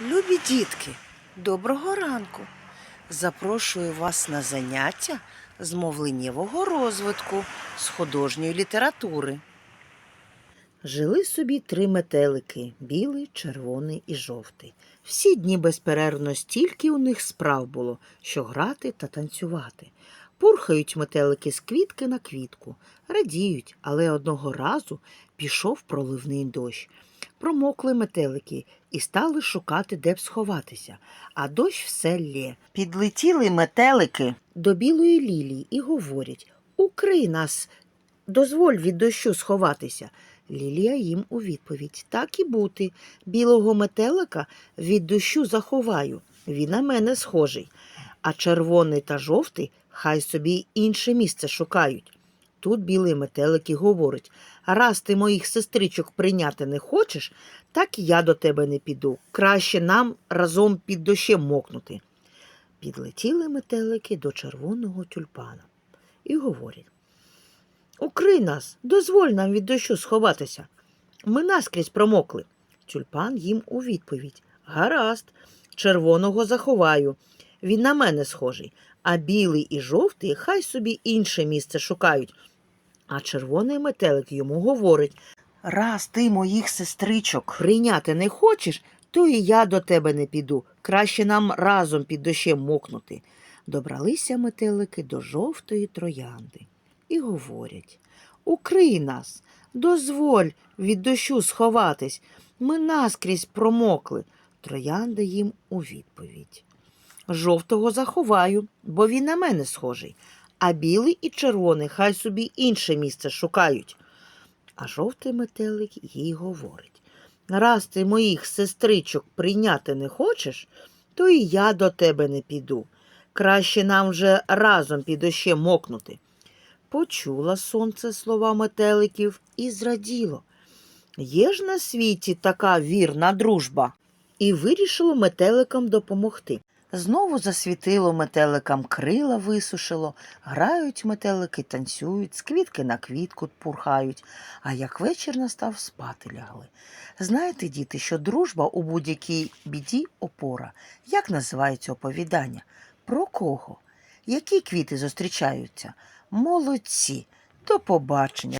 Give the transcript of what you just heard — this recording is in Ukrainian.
Любі дітки, доброго ранку! Запрошую вас на заняття з мовленнєвого розвитку з художньої літератури. Жили собі три метелики білий, червоний і жовтий. Всі дні безперервно стільки у них справ було, що грати та танцювати. Пурхають метелики з квітки на квітку, радіють, але одного разу пішов проливний дощ. Промокли метелики і стали шукати, де б сховатися, а дощ все лє. Підлетіли метелики до білої лілії і говорять Укрий нас, дозволь від дощу сховатися. Лілія їм у відповідь так і бути. Білого метелика від дощу заховаю. Він на мене схожий. А червоний та жовтий хай собі інше місце шукають. Тут білий метелик і говорить раз ти моїх сестричок прийняти не хочеш, так я до тебе не піду. Краще нам разом під дощем мокнути. Підлетіли метелики до червоного тюльпана і говорять Укрий нас, дозволь нам від дощу сховатися. Ми наскрізь промокли. Тюльпан їм у відповідь Гаразд, червоного заховаю. Він на мене схожий, а білий і жовтий хай собі інше місце шукають. А червоний метелик йому говорить Раз ти моїх сестричок прийняти не хочеш, то і я до тебе не піду. Краще нам разом під дощем мокнути. Добралися метелики до жовтої троянди і говорять Укрий нас, дозволь від дощу сховатись. Ми наскрізь промокли. Троянда їм у відповідь. Жовтого заховаю, бо він на мене схожий, а білий і червоний хай собі інше місце шукають. А жовтий метелик їй говорить раз ти моїх сестричок прийняти не хочеш, то і я до тебе не піду. Краще нам вже разом під дощем мокнути. Почула сонце слова метеликів і зраділо. Є ж на світі така вірна дружба, і вирішило метеликам допомогти. Знову засвітило метеликам крила висушило, грають метелики, танцюють, з квітки на квітку пурхають, а як вечір настав, спати лягли. Знаєте, діти, що дружба у будь-якій біді опора. Як називається оповідання? Про кого? Які квіти зустрічаються? Молодці. До побачення.